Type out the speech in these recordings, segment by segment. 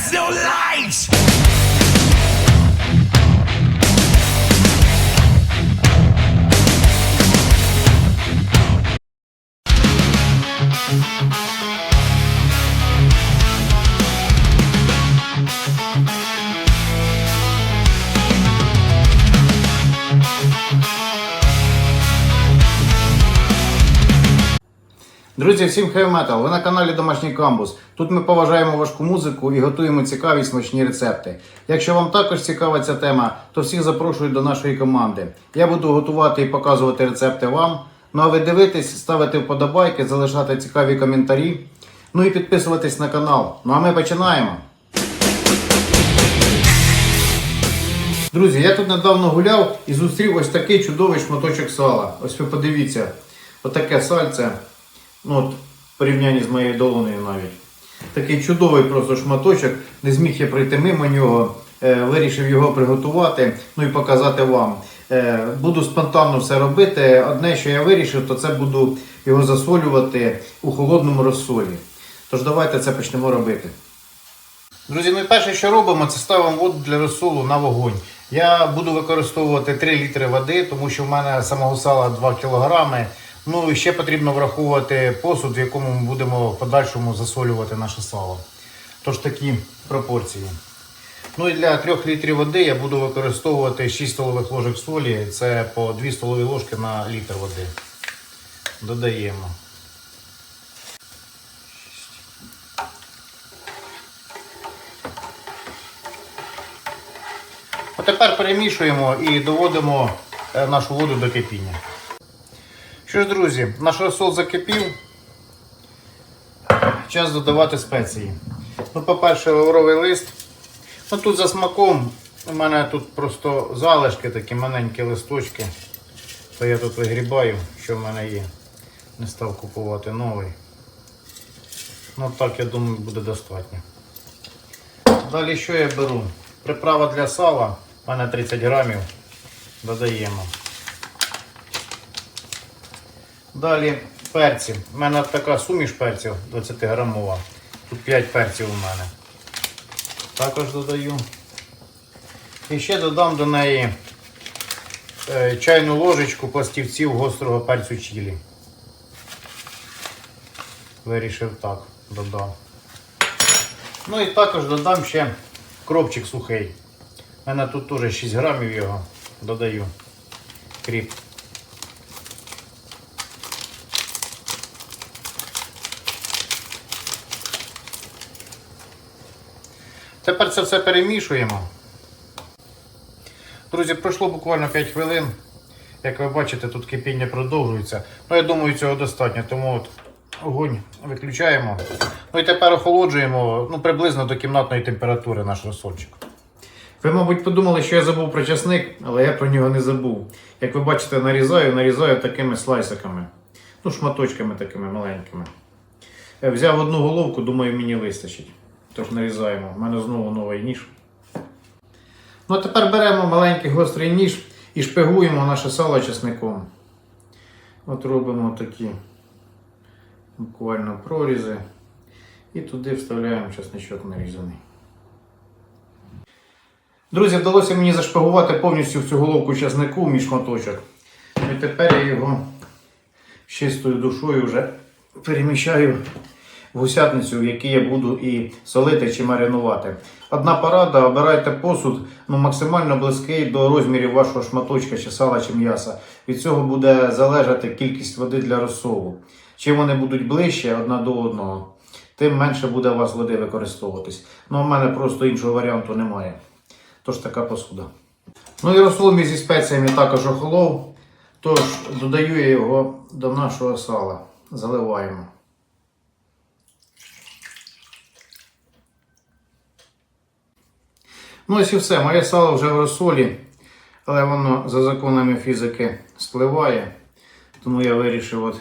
there's no light. Друзі, всім Metal! Ви на каналі Домашній Камбус. Тут ми поважаємо важку музику і готуємо цікаві смачні рецепти. Якщо вам також цікава ця тема, то всіх запрошую до нашої команди. Я буду готувати і показувати рецепти вам. Ну а ви дивитесь, ставити вподобайки, залишати цікаві коментарі. Ну і підписуватись на канал. Ну а ми починаємо. Друзі, я тут недавно гуляв і зустрів ось такий чудовий шматочок сала. Ось ви подивіться, отаке сальце. Ну, от, в порівнянні з моєю долоною навіть. Такий чудовий просто шматочок. Не зміг я пройти мимо нього. Е, вирішив його приготувати, ну і показати вам. Е, буду спонтанно все робити. Одне, що я вирішив, то це буду його засолювати у холодному розсолі. Тож давайте це почнемо робити. Друзі, і перше, що робимо, це ставимо воду для розсолу на вогонь. Я буду використовувати 3 літри води, тому що в мене самого сала 2 кілограми. Ну і ще потрібно враховувати посуд, в якому ми будемо в подальшому засолювати наше сало. Тож такі пропорції. Ну і для 3 літрів води я буду використовувати 6 столових ложок солі. Це по 2 столові ложки на літр води. Додаємо. А тепер перемішуємо і доводимо е, нашу воду до кипіння. Що ж, друзі, наш розсол закипів. Час додавати спеції. Ну, по-перше, лавровий лист. Ну, тут за смаком у мене тут просто залишки, такі маленькі листочки. То я тут вигрібаю, що в мене є. Не став купувати новий. Ну так, я думаю, буде достатньо. Далі що я беру? Приправа для сала. У мене 30 грамів. Додаємо. Далі перці. У мене така суміш перців 20 грамова. Тут 5 перців у мене. Також додаю. І ще додам до неї е, чайну ложечку пластівців гострого перцю чилі. Вирішив так, додав. Ну і також додам ще кропчик сухий. У мене тут теж 6 грамів його додаю. Кріп. Тепер це все перемішуємо. Друзі, пройшло буквально 5 хвилин. Як ви бачите, тут кипіння продовжується. Ну, я думаю, цього достатньо, тому от огонь виключаємо. Ну і тепер охолоджуємо ну, приблизно до кімнатної температури наш розсольчик. Ви, мабуть, подумали, що я забув про часник, але я про нього не забув. Як ви бачите, нарізаю, нарізаю такими слайсиками. Ну, шматочками такими маленькими. Взяв одну головку, думаю, мені вистачить. Тож нарізаємо. У мене знову новий ніж. Ну, тепер беремо маленький гострий ніж і шпигуємо наше сало чесником. От робимо такі буквально прорізи. І туди вставляємо чесничок нарізаний. Друзі, вдалося мені зашпигувати повністю всю головку чеснику в мій шматочок. І тепер я його з чистою душою вже переміщаю гусятницю, в якій я буду і солити чи маринувати. Одна порада, обирайте посуд ну, максимально близький до розмірів вашого шматочка, чи сала, чи м'яса. Від цього буде залежати кількість води для розсолу. Чим вони будуть ближче одна до одного, тим менше буде у вас води використовуватись. Ну, у мене просто іншого варіанту немає. Тож така посуда. Ну і розсол зі спеціями також охолов. Тож додаю я його до нашого сала. Заливаємо. Ну ось і все. Моє сало вже в розсолі, але воно за законами фізики спливає. Тому я вирішив от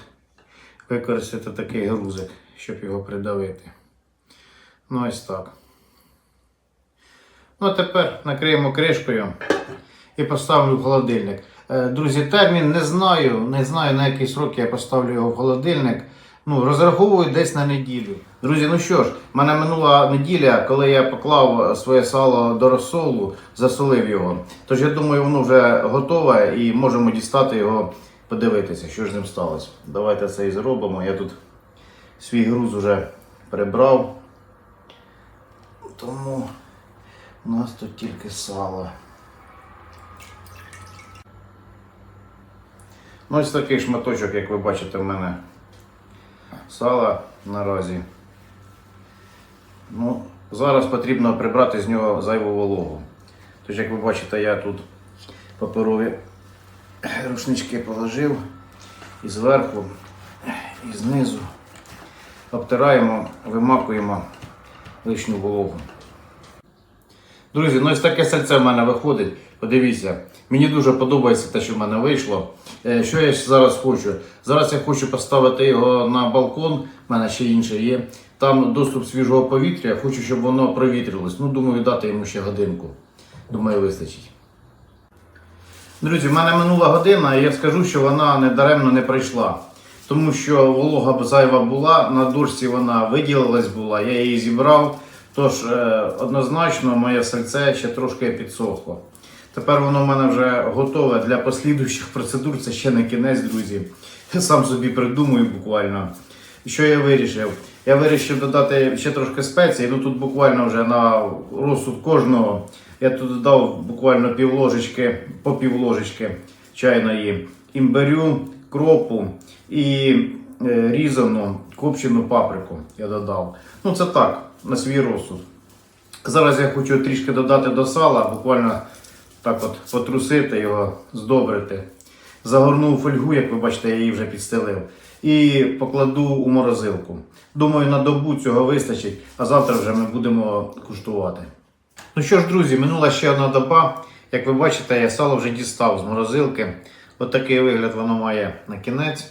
використати такий грузик, щоб його придавити. Ну ось так. Ну а тепер накриємо кришкою і поставлю в холодильник. Е, Друзі, термін не знаю, не знаю на який срок я поставлю його в холодильник. Ну, розраховую десь на неділю. Друзі, ну що ж, в мене минула неділя, коли я поклав своє сало до розсолу, засолив його. Тож я думаю, воно вже готове і можемо дістати його, подивитися, що ж з ним сталося. Давайте це і зробимо. Я тут свій груз вже прибрав. Тому у нас тут тільки сало. Ну, ось такий шматочок, як ви бачите, в мене сала наразі. Ну, зараз потрібно прибрати з нього зайву вологу. Тож, як ви бачите, я тут паперові рушнички положив і зверху, і знизу обтираємо, вимакуємо лишню вологу. Друзі, ну ось таке сальце в мене виходить. Подивіться, мені дуже подобається те, що в мене вийшло. Е, Що я зараз хочу? Зараз я хочу поставити його на балкон, в мене ще інше є. Там доступ свіжого повітря, хочу, щоб воно провітрилось. Ну, думаю, дати йому ще годинку. Думаю, вистачить. Друзі, в мене минула година, і я скажу, що вона недаремно не прийшла. Тому що волога зайва була, на дошці вона виділилась була, я її зібрав. Тож е, однозначно моє сальце ще трошки підсохло. Тепер воно в мене вже готове для послідуючих процедур. Це ще не кінець, друзі. Я сам собі придумую буквально. Що я вирішив? Я вирішив додати ще трошки спецій. Ну тут буквально вже на розсуд кожного. Я тут додав буквально пів ложечки, по пів ложечки чайної імбирю, кропу і е, різану копчену паприку я додав. Ну це так, на свій розсуд. Зараз я хочу трішки додати до сала, буквально так от потрусити його, здобрити. Загорнув фольгу, як ви бачите, я її вже підстелив. І покладу у морозилку. Думаю, на добу цього вистачить, а завтра вже ми будемо куштувати. Ну що ж, друзі, минула ще одна доба. Як ви бачите, я сало вже дістав з морозилки. От такий вигляд воно має на кінець.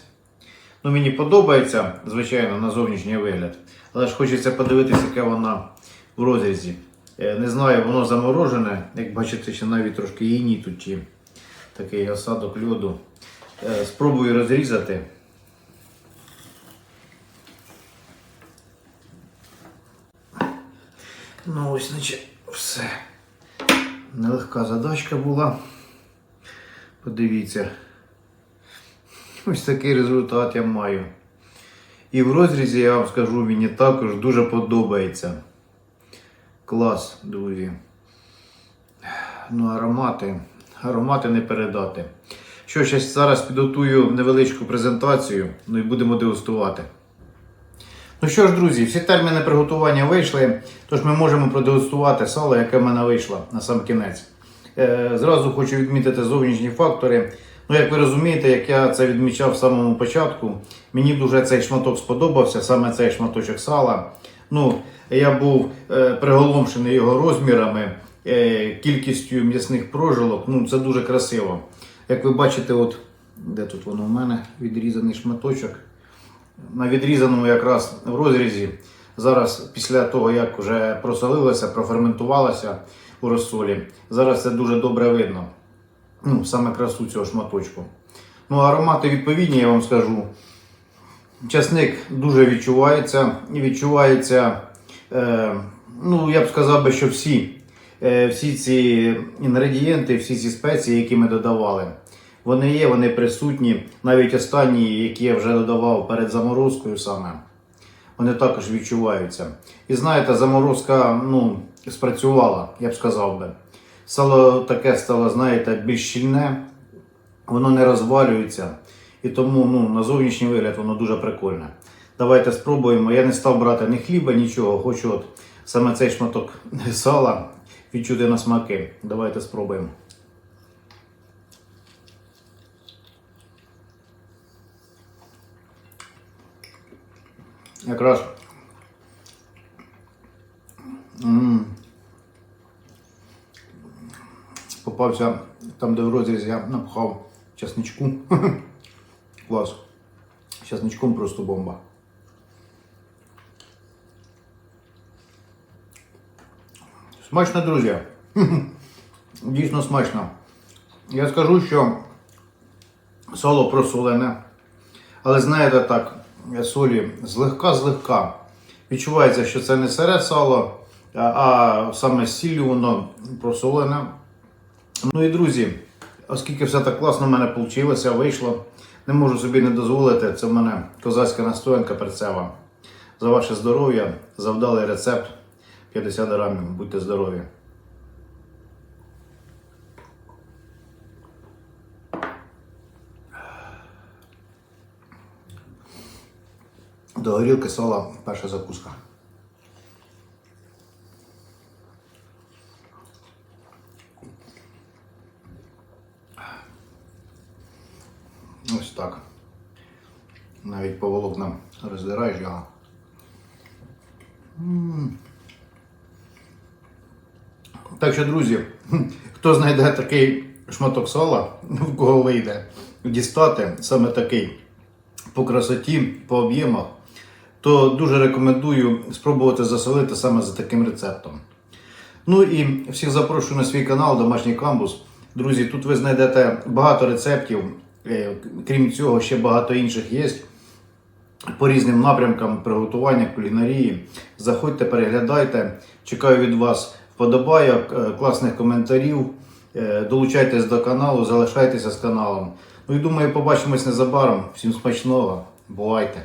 Ну, мені подобається, звичайно, на зовнішній вигляд. Але ж хочеться подивитися, яке воно в розрізі. Е, Не знаю, воно заморожене. Як бачите, ще навіть трошки їні тут є. Такий осадок льоду. Е, Спробую розрізати. Ну ось, значить, все. Нелегка задачка була. Подивіться. Ось такий результат я маю. І в розрізі я вам скажу, мені також дуже подобається. Клас, друзі. Ну, аромати. Аромати не передати. Що, ще зараз підготую невеличку презентацію, ну і будемо дегустувати. Ну що ж, друзі, всі терміни приготування вийшли, тож ми можемо продегустувати сало, яке в мене вийшло на сам кінець. Е, зразу хочу відмітити зовнішні фактори. Ну, як ви розумієте, як я це відмічав в самому початку, мені дуже цей шматок сподобався, саме цей шматочок сала. Ну, я був е, приголомшений його розмірами, е, кількістю м'ясних прожилок. Ну, це дуже красиво. Як ви бачите, от де тут воно в мене відрізаний шматочок. На відрізаному якраз в розрізі. Зараз, після того, як вже просолилося, проферментувалося у розсолі, зараз це дуже добре видно. Ну, саме красу цього шматочку. Ну, аромати відповідні, я вам скажу. Часник дуже відчувається. І відчувається, е, ну, я б сказав би, що всі, е, всі ці інгредієнти, всі ці спеції, які ми додавали, вони є, вони присутні. Навіть останні, які я вже додавав перед заморозкою саме, вони також відчуваються. І знаєте, заморозка ну, спрацювала, я б сказав би. Сало таке стало, знаєте, більш щільне, воно не розвалюється. І тому ну, на зовнішній вигляд воно дуже прикольне. Давайте спробуємо. Я не став брати ні хліба, нічого. Хочу от саме цей шматок сала відчути на смаки. Давайте спробуємо. Якраз. Попався там, де в розрізі я напхав часничку. Клас. Часничком просто бомба. Смачно, друзі. Дійсно смачно. Я скажу, що сало просолене. Але знаєте так, солі злегка-злегка. Відчувається, що це не сире сало, а, саме сіллю воно просолене. Ну і друзі, оскільки все так класно в мене вийшло, вийшло, не можу собі не дозволити. Це в мене козацька настоянка перцева. За ваше здоров'я, за вдалий рецепт 50 грамів. Будьте здорові! До горілки сала перша закуска. Ось так. Навіть по волокнам роздираєш його. Так що, друзі, хто знайде такий шматок сала, в кого вийде дістати саме такий по красоті, по об'ємах, то дуже рекомендую спробувати засолити саме за таким рецептом. Ну і всіх запрошую на свій канал Домашній Камбус. Друзі, тут ви знайдете багато рецептів. Е, Крім цього, ще багато інших є по різним напрямкам приготування кулінарії. Заходьте, переглядайте. Чекаю від вас вподобайок, е, класних коментарів. Е, Долучайтесь до каналу, залишайтеся з каналом. Ну і думаю, побачимось незабаром. Всім смачного. Бувайте!